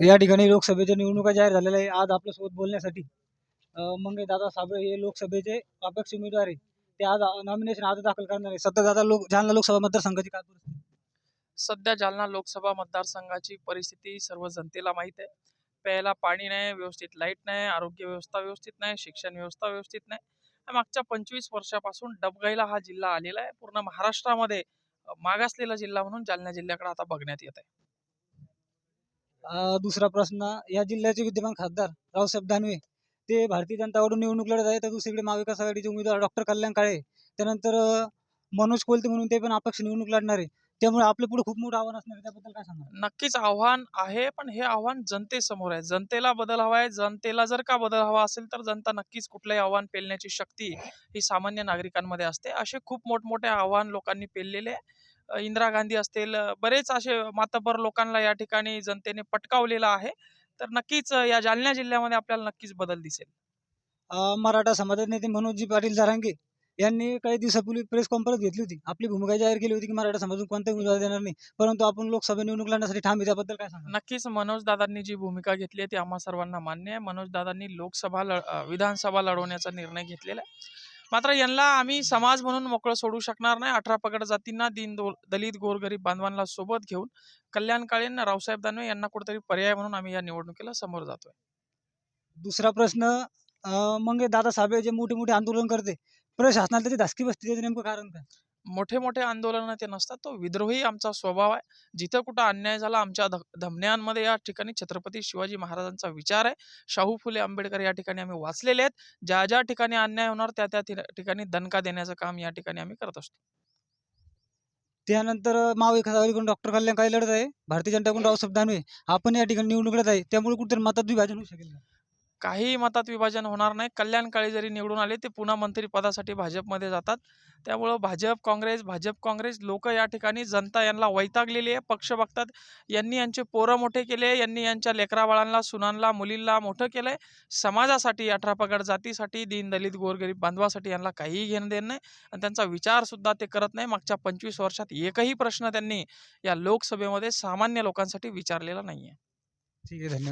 या ठिकाणी लोकसभेच्या निवडणुका जाहीर झालेल्या आहे. आज आपल्यासोबत बोलण्यासाठी मंगे दादा साबळे हे लोकसभेचे अपेक्ष उमेदवार आहे ते आज नॉमिनेशन आज दाखल करणार आहे सध्या दादा लोक जालना लोकसभा मतदारसंघाची काय परिस्थिती सध्या जालना लोकसभा मतदारसंघाची परिस्थिती सर्व जनतेला माहीत आहे. प्यायला पाणी नाही व्यवस्थित लाइट नाही आरोग्य व्यवस्था व्यवस्थित नाही शिक्षण व्यवस्था व्यवस्थित नाही. मागच्या पंचवीस वर्षापासून डबगाईला हा जिल्हा आलेला आहे. पूर्ण महाराष्ट्रामध्ये मागासलेला जिल्हा म्हणून जालना जिल्ह्याकडे आता बघण्यात येत आहे. अं, दुसरा प्रश्न या जिल्ह्याचे विद्यमान खासदार रावसाहेब दानवे ते भारतीय जनताकडून निवडणूक लढत आहे तर दुसरीकडे महाविकास आघाडीचे उमेदवार डॉक्टर कल्याण काळे त्यानंतर अं, मनोज कोलते म्हणून ते पण अपक्ष निवडणूक लढणार आहे. त्यामुळे आपल्या पुढे खूप मोठं आव्हान असणार आहे त्याबद्दल काय सांगा नक्कीच आव्हान आहे पण हे आव्हान जनतेसमोर आहे. जनतेला बदल हवा आहे जनतेला जर का बदल हवा असेल तर जनता नक्कीच कुठलंही आव्हान पेलण्याची शक्ती ही सामान्य नागरिकांमध्ये असते. असे खूप मोठमोठे आव्हान लोकांनी पेललेले आहे. इंदिरा गांधी असतील बरेच असे मातब्बर लोकांना या ठिकाणी जनतेने पटकावलेलं आहे. तर नक्कीच या जालना जिल्ह्यामध्ये आपल्याला नक्कीच बदल दिसेल. मराठा समाजाचे नेते मनोजजी पाटील जरांगे यांनी काही दिवसापूर्वी प्रेस कॉन्फरन्स घेतली होती. आपली भूमिका जाहीर केली होती की मराठा समाजातून कोणताही उमेदवार देणार नाही. परंतु आपण लोकसभा निवडणूक लढण्यासाठी ठाम त्याबद्दल काय सांगा नक्कीच मनोज दादांनी जी भूमिका घेतली आहे ती आम्हा सर्वांना मान्य आहे. मनोज दादांनी लोकसभा लढ विधानसभा लढवण्याचा निर्णय घेतलेला आहे. मात्र यांना आम्ही समाज म्हणून मोकळं सोडू शकणार नाही. अठरा पगड जातींना दिन दो दलित गोरगरीब बांधवांना सोबत घेऊन कल्याण काळेन रावसाहेब दानवे यांना कुठेतरी पर्याय म्हणून आम्ही या निवडणुकीला समोर जातोय. दुसरा प्रश्न मग हे जे मोठे मोठे आंदोलन करते प्रशासनाला त्याची धास्की बसते त्याचं नेमकं कारण काय? मोठे मोठे आंदोलन ते नसतात. तो विद्रोही आमचा स्वभाव आहे. जिथं कुठं अन्याय झाला आमच्या ध धमन्यांमध्ये या ठिकाणी छत्रपती शिवाजी महाराजांचा विचार आहे. शाहू फुले आंबेडकर या ठिकाणी आम्ही वाचलेले आहेत. ज्या ज्या ठिकाणी अन्याय होणार त्या त्या ठिका- ठिकाणी दणका देण्याचं काम या ठिकाणी आम्ही करत असतो. त्यानंतर अं, महाविकास डॉक्टर कल्याण काही लढत आहे. भारतीय जनताकडून रावसाहेब दानवे आपण या ठिकाणी निवडणूक लढत आहे. त्यामुळे कुठेतरी मतात विभाजन होऊ शकेल काही मतात विभाजन होणार नाही. कल्याण काळे जरी निवडून आले ते पुन्हा मंत्रिपदासाठी भाजपमध्ये जातात. त्यामुळं भाजप काँग्रेस भाजप काँग्रेस लोक या ठिकाणी जनता यांना वैतागलेली आहे. पक्ष बघतात यांनी यांचे पोरं मोठे केले यांनी यांच्या लेकराबाळांना सुनांना मुलींना मोठं केलंय. समाजासाठी अठरा पगड जातीसाठी दीनदलित गोरगरीब बांधवासाठी यांना काहीही घेणं देणं नाही. आणि त्यांचा विचारसुद्धा ते करत नाही. मागच्या पंचवीस वर्षात एकही प्रश्न त्यांनी या लोकसभेमध्ये सामान्य लोकांसाठी विचारलेला नाही आहे ठीक आहे धन्यवाद.